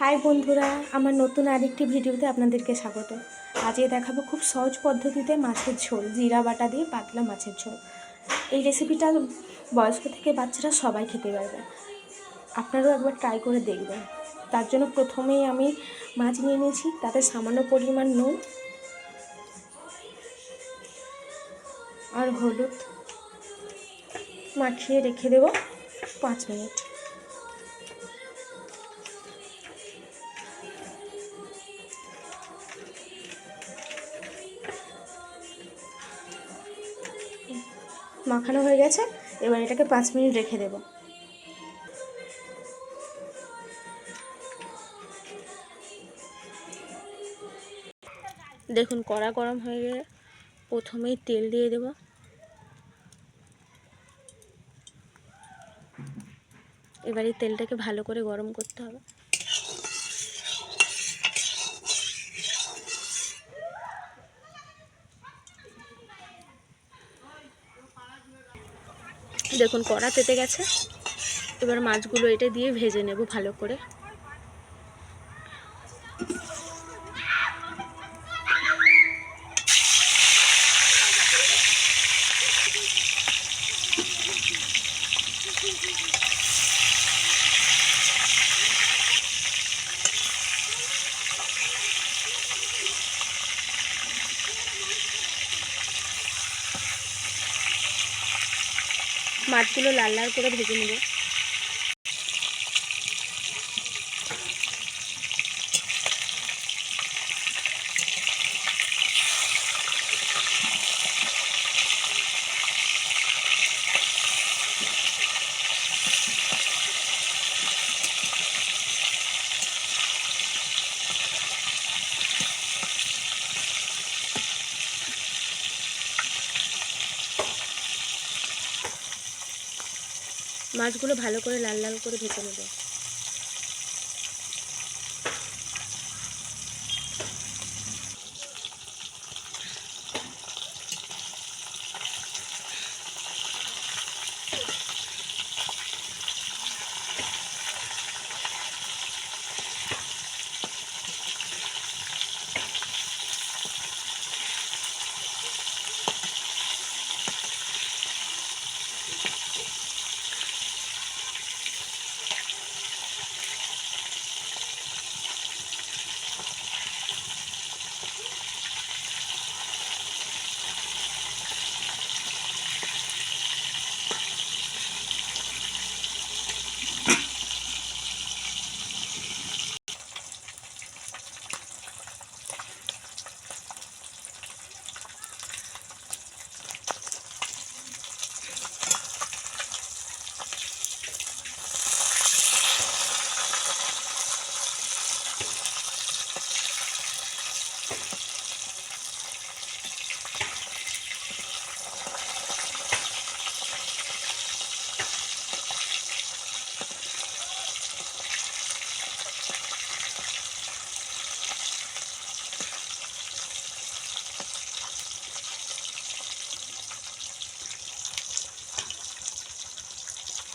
High বন্ধুরা, আমার নতুন আরেকটি ভিডিওতে আপনাদেরকে স্বাগত। আজকে দেখাবো খুব সহজ পদ্ধতিতে মাছের ঝোল, জিরা বাটা দিয়ে পাতলা মাছের ঝোল। এই রেসিপিটা বয়স্ক থেকে বাচ্চারা সবাই খেতে পারবে। আপনারাও একবার ট্রাই করে দেখবেন। তার জন্য প্রথমেই আমি মাছ নিয়ে নিয়েছি, তাতে সামান্য পরিমাণ নুন আর হলুদ মাখিয়ে রেখে দেবো পাঁচ মিনিট। মাখানো হয়ে গেছে, এবার এটাকে পাঁচ মিনিট রেখে দেব। দেখুন, কড়া গরম হয়ে গেলে প্রথমেই তেল দিয়ে দেব। এবার তেলটাকে ভালো করে গরম করতে হবে। দেখুন কড়া তেতে গেছে। এবার মাছগুলো এটা দিয়ে ভেজে নেব ভালো করে। মাছগুলো লাল লাল করে ভেজে নেব। মাছগুলো ভালো করে লাল লাল করে ভেজে নেব।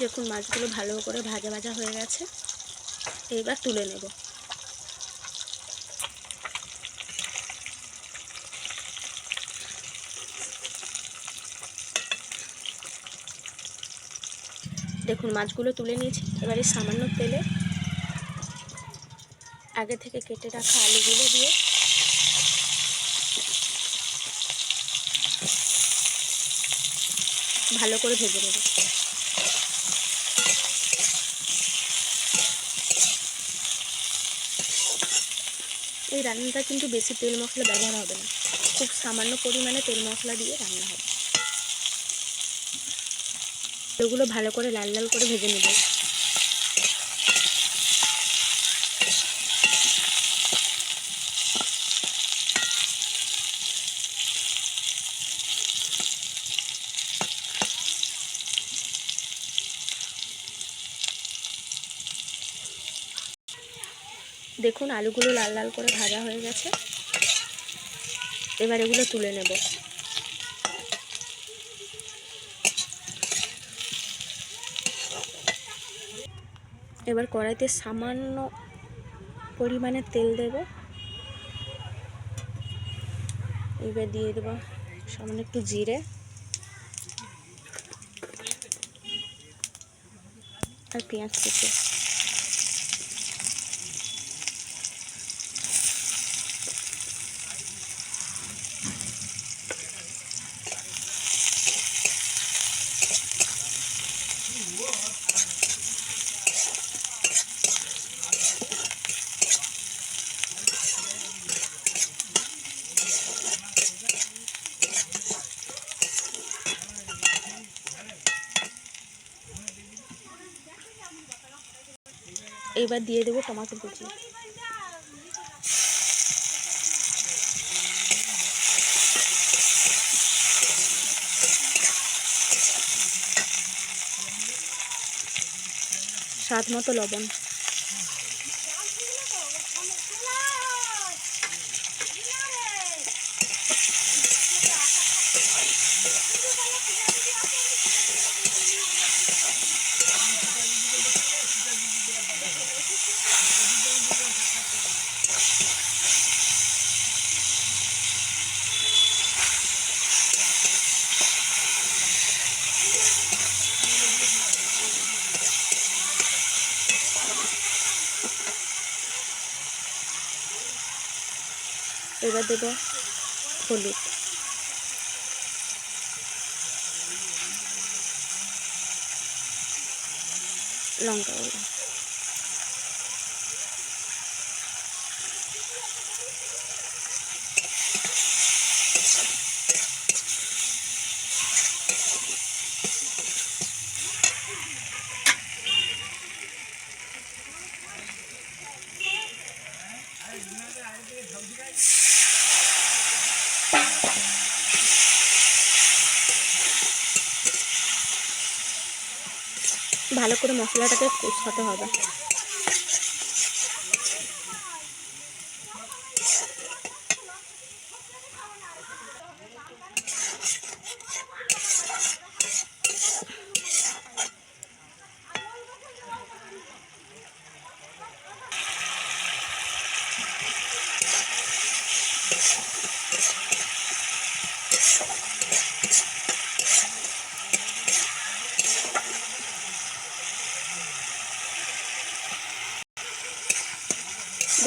দেখুন মাছগুলো ভালো করে ভাজা ভাজা হয়ে গেছে। এইবার তুলে নেব। দেখুন মাছগুলো তুলে নিয়েছি। এবারে সামান্য তেলে আগে থেকে কেটে রাখা আলুগুলো দিয়ে ভালো করে ভেজে নেব। এই রান্নাটা কিন্তু বেশি তেল মশলা ব্যবহার হবে না। খুব সামান্য পরিমাণে তেল মশলা দিয়ে রান্না হবে। এগুলো ভালো করে লাল লাল করে ভেজে নেব। দেখুন, আলুগুলো লাল লাল করে ভাজা হয়ে গেছে। এবার এগুলো তুলে নেব। এবার কড়াইতে সামান্য পরিমাণে তেল দেব। এবার দিয়ে দেবো সামান্য একটু জিরে। আর পেঁয়াজ কুচি। এবার দিয়ে দেবো টমাটো কুচি। স্বাদ মতো লবণ। এবার দেব হলুদ। লঙ্কা গুঁড়ো। ভালো করে মশলাটাকে কষাতে হবে।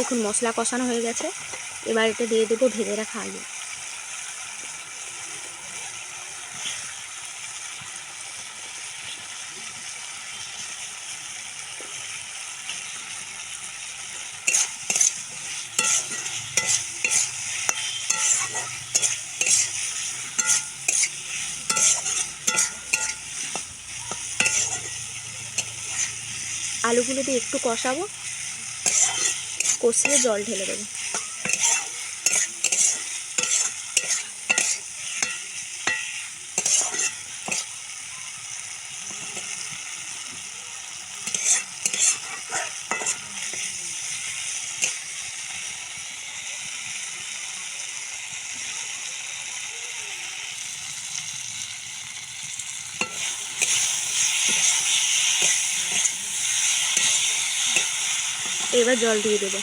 দেখুন মশলা কষানো হয়ে গেছে। এবার এটা দিয়ে দেবো ভেজে রাখা আলু। আলুগুলো দিয়ে একটু কষাবো। কষিয়ে জল ঢেলে দেবো। এবার জল দিয়ে দেবো।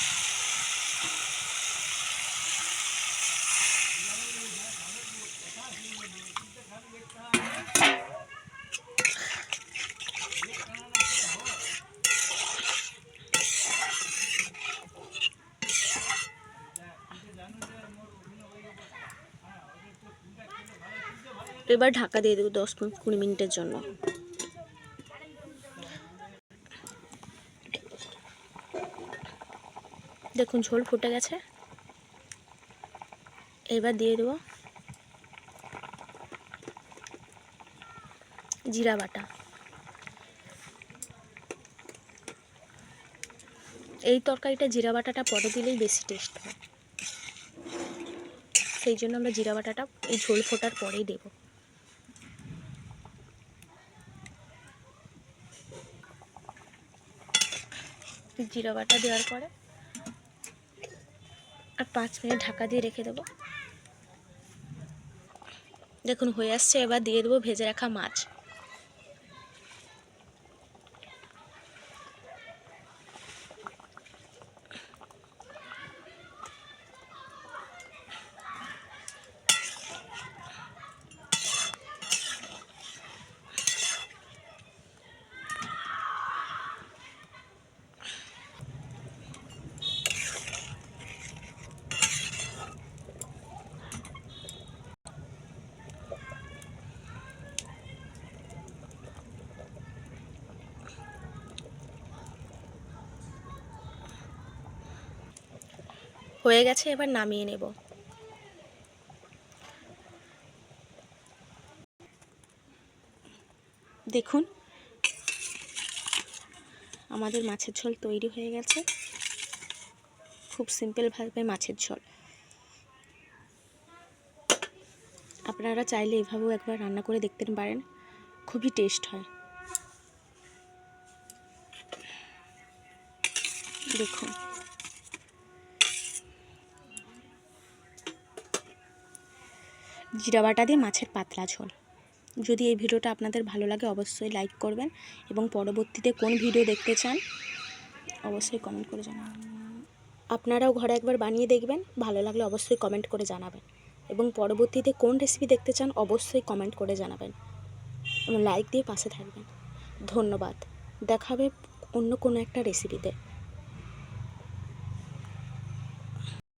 এবার ঢাকা দিয়ে দেবো দশ কুড়ি মিনিটের জন্য। দেখুন, ঝোল ফুটে গেছে। এবার দিয়ে দেবো জিরা বাটা। এই তরকারিটা জিরা বাটাটা পরে দিলেই বেশি টেস্ট হয়। সেই জন্য আমরা জিরা বাটাটা এই ঝোল ফোটার পরেই দেব। জিরা বাটা দেওয়ার পরে আর পাঁচ মিনিট ঢাকা দিয়ে রেখে দেবো। দেখুন হয়ে আসছে, এবার দিয়ে দেবো ভেজে রাখা মাছ। হয়ে গেছে, এবার নামিয়ে নেব। দেখুন, আমাদের মাছের ঝোল তৈরি হয়ে গেছে। খুব সিম্পলভাবে মাছের ঝোল। আপনারা চাইলে এভাবেও একবার রান্না করে দেখতে পারেন, খুবই টেস্ট হয়। দেখুন। জিরা বাটা দিয়ে মাছের পাতলা ঝোল। যদি এই ভিডিওটা আপনাদের ভালো লাগে, অবশ্যই লাইক করবেন এবং পরবর্তীতে কোন ভিডিও দেখতে চান, অবশ্যই কমেন্ট করে জানাবেন। আপনারাও ঘরে একবার বানিয়ে দেখবেন, ভালো লাগলে অবশ্যই কমেন্ট করে জানাবেন এবং পরবর্তীতে কোন রেসিপি দেখতে চান, অবশ্যই কমেন্ট করে জানাবেন এবং লাইক দিয়ে পাশে থাকবেন। ধন্যবাদ। দেখাবে অন্য কোনো একটা রেসিপিতে